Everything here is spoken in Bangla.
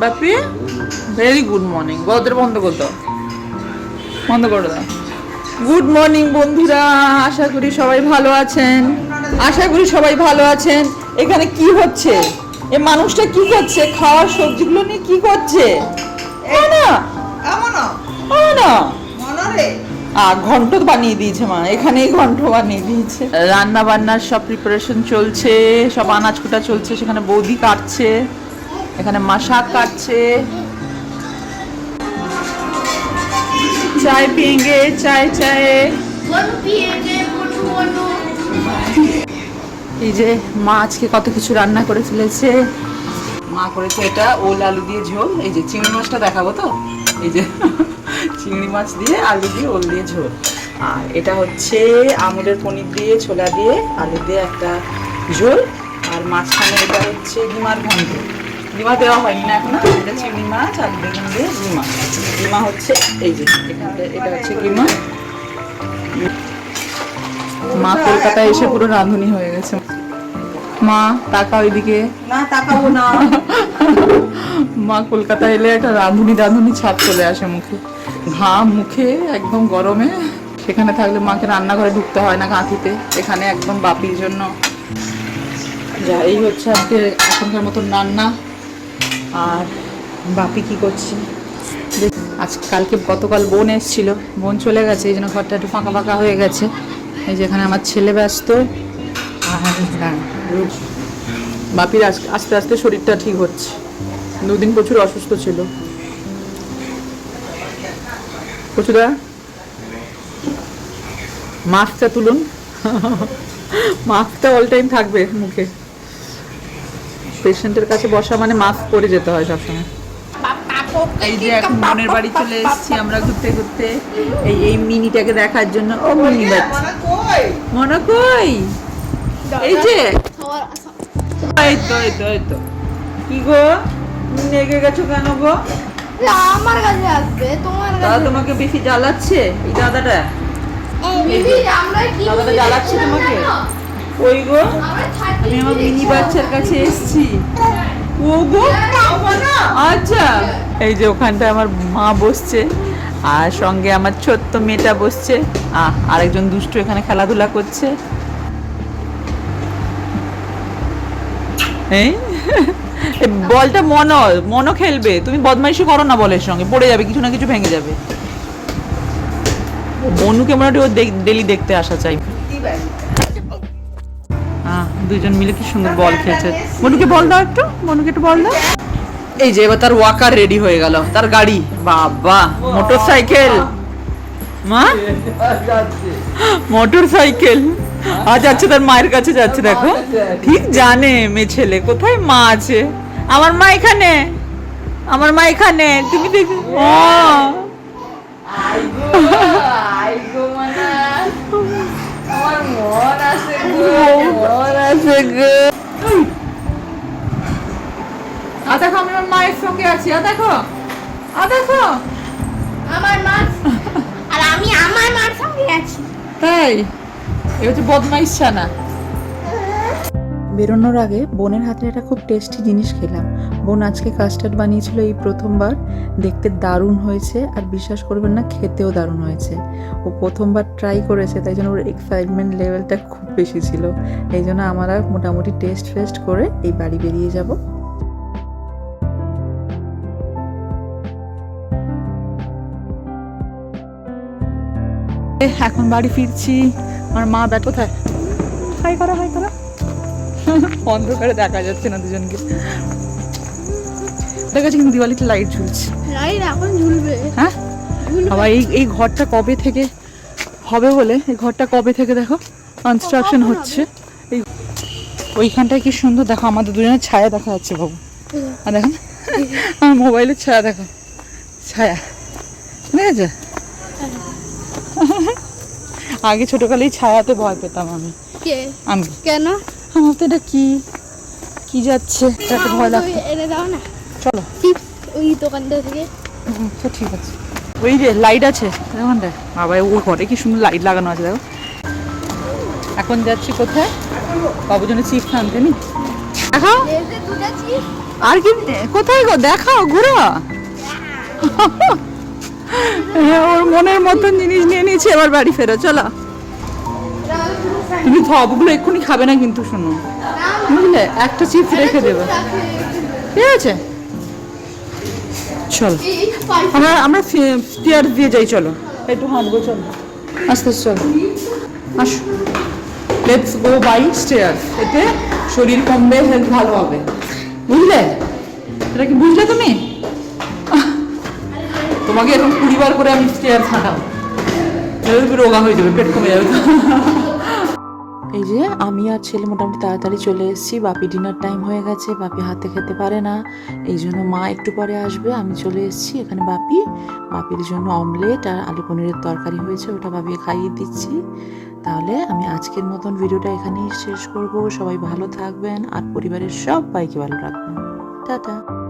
বাপি ভেরি গুড মর্নিং গদের বন্ধ করে দাও বন্ধ করে দাও। গুড মর্নিং বন্ধুরা। আশা করি সবাই ভালো আছেন। আশা করি সবাই ভালো আছেন। এখানে কি হচ্ছে? এ মানুষটা কি করছে? খাওয়ার সবজিগুলো নিয়ে কি করছে? আর ঘন্ট বানিয়ে দিয়েছে মা। এখানেই ঘন্ট বানিয়ে দিয়েছে। রান্না বান্নার সব প্রিপারেশন চলছে। সব আনাজ কোটা চলছে। সেখানে বৌদি কাটছে। এখানে মা শাক কাটছে। চায় পিয়েঙ্গে চায় চায় এই যে মা আজকে কত কিছু রান্না করে ফেলেছে। মা করেছে এটা ওল আলু দিয়ে ঝোল। এই যে চিংড়ি মাছটা দেখাবো তো? এই যে চিংড়ি মাছ দিয়ে আলু দিয়ে ওল দিয়ে ঝোল। আর এটা হচ্ছে আমুলের পনির দিয়ে, ছোলা দিয়ে, আলু দিয়ে একটা ঝোল। আর মাঝখানে এটা হচ্ছে ডিমার ঘন্ট ডিমা দেওয়া হয়নি না এখনও এটা চিংড়ি মাছ আর বেগুন দিয়ে ডিমা ডিমা হচ্ছে এই যে এখানটা এটা হচ্ছে ডিমা মা কলকাতায় এসে পুরো রাঁধুনি হয়ে গেছে। মা তাকা ওইদিকে না তাকাবো না। মা কলকাতা এলে একটা রাঁধুনি রাঁধুনি ছাপ চলে আসে মুখে। ঘাম মুখে একদম গরমে। সেখানে থাকলে মাকে রান্নাঘরে ঢুকতে হয় না কাঁথিতে এখানে একদম বাপির জন্য। যা এই হচ্ছে আজকে এখনকার মতন রান্না। আর বাপি কি করছে? আজ কালকে গতকাল বোন এসেছিল। বোন চলে গেছে, এই জন্য ঘরটা একটু ফাঁকা ফাঁকা হয়ে গেছে। এই যে এখানে আমার ছেলে ব্যস্ত। আর বাপির আস্তে আস্তে শরীরটা ঠিক হচ্ছে। দুদিন প্রচুর অসুস্থ ছিল। প্রচুরা মাস্কটা তুলুন। মাস্কটা অল টাইম থাকবে মুখে। পেশেন্টের কাছে বসা মানে মাস্ক পরে যেতে হয় সবসময়। এই যে এখন বোনের বাড়ি চলে এসেছি আমরা ঘুরতে ঘুরতে। এই এই মিনিটাকে দেখার জন্য। ও মিনি বাচ্চা। মনে কই? মনে কই এই যে। সবার এই তো এই তো এই তো। কি গো? রেগে গেছো কেন গো? আমার কাছে আসবে তোমার দাদা কাছে। তোমাকে বেশি জ্বালাচ্ছে এই দাদাটা? দিদি আমরা কি দাদাটা জ্বালাচ্ছে তোমাকে? ওই গো আমি আমার মিনি বাচ্চার কাছে এসেছি। ও গো আচ্ছা। এই যে ওখানটায় আমার মা বসছে আর সঙ্গে আমার ছোট্ট মেয়েটা বসছে। আহ আরেকজন দুষ্টু এখানে খেলাধুলা করছে। এই? বলটা মনো মনো খেলবে। তুমি বদমাইশি করো না বলের সঙ্গে পড়ে যাবে কিছু না কিছু ভেঙে যাবে। মনুকে মোটামুটি ও ডেলি দেখতে আসা চাই। দুজন মিলে কি সুন্দর বল খেলছে। মনুকে বল দাও একটু, মনুকে একটু বল দাও। এই যে এবার তার ওয়াকার রেডি হয়ে গেল, তার গাড়ি। বাবা মোটর সাইকেল মা? মোটর সাইকেল আজ যাচ্ছে তার মায়ের কাছে যাচ্ছে, দেখো। ঠিক জানে মেয়ে ছেলে। কোথায় মা আছে? আমার মা এখানে। আমার মা এখানে। তুমি দেখ ও আছে গো আ দেখো আমি আমার মায়ের সঙ্গে আছি। আ দেখো আ দেখো। আমার মাছ আর আমি আমার মার সঙ্গে আছি। তাই? এ হচ্ছে বদমাইশ ছানা। বেরোনোর আগে বোনের হাতে একটা খুব টেস্টি জিনিস খেলাম। বোন আজকে কাস্টার্ড বানিয়েছিল এই প্রথমবার। দেখতে দারুণ হয়েছে আর বিশ্বাস করবেন না খেতেও দারুণ হয়েছে। ও প্রথমবার ট্রাই করেছে তাই জন্য ওর এক্সাইটমেন্ট লেভেলটা খুব বেশি ছিল। এই জন্য আমরা মোটামুটি টেস্ট ফেস্ট করে এই বাড়ি বেরিয়ে যাব। এখন বাড়ি ফিরছি। আমার মা ব্যাট কোথায়? হাই করো হাই করো অন্ধকারে দেখা যাচ্ছে না দুজনকে। দেখা যাচ্ছে কিন্তু দিওয়ালিতে লাইট ঝুলছে। রাইট এখন ঝুলবে। হ্যাঁ? আবার এই এই ঘরটা কবে থেকে হবে বলে? এই ঘরটা কবে থেকে দেখো? কনস্ট্রাকশন হচ্ছে। এই ওইখানটায় কি সুন্দর? দেখো আমাদের দুজনের ছায়া দেখা যাচ্ছে বাবু। আর দেখেন আমার মোবাইলের ছায়া দেখো। ছায়া। ঠিক আছে? আগে ছোটকালেই ছায়াতে ভয় পেতাম আমি। আমি। কেন? আমার তো এটা কি? কি যাচ্ছে? ভয় লাগছে। এনে দাও না। চলো। ওই দোকানটা থেকে। তো ঠিক আছে। ওই যে লাইট আছে ওখানটায় বাবা ও ঘরে কি সুন্দর লাইট লাগানো আছে দেখো। এখন যাচ্ছি কোথায়? বাবুর জন্য চিপস আনতে নি? দেখো লেজে দুটো চিপস আর কি কোথায় গো? দেখাও ঘুরো। হ্যাঁ, ওর মনের মতন জিনিস নিয়ে নিয়েছে এবার বাড়ি ফেরো চলো। তুমি সবগুলো এক্ষুনি খাবে না কিন্তু শোনো। বুঝলে? একটা চিপস রেখে দেবে। ঠিক আছে? চল। আমরা আমরা স্টিয়ার দিয়ে যাই, চলো। একটু হাঁটবো, চলো। আস্তে আস্তে, চলো। আসো। লেটস গো বাই স্টেয়ার এতে শরীর কমবে হেলথ ভালো হবে। বুঝলে? এটা কি বুঝলে তুমি? তোমাকে এখন কুড়ি বার করে আমি স্টেয়ার হাঁটাবো। রোগা হয়ে যাবে, পেট কমে যাবে এই যে, আমি আর ছেলে মোটামুটি তাড়াতাড়ি চলে এসেছি। বাপি ডিনার টাইম হয়ে গেছে, বাপি হাতে খেতে পারে না। এই জন্য মা একটু পরে আসবে, আমি চলে এসেছি। এখানে বাপি, বাপির জন্য অমলেট আর আলু পনিরের তরকারি হয়েছে, ওটা বাপিকে খাইয়ে দিচ্ছি। তাহলে আমি আজকের মতন ভিডিওটা এখানেই শেষ করব। সবাই ভালো থাকবেন আর পরিবারের সবাইকে ভালো রাখবেন। টাটা।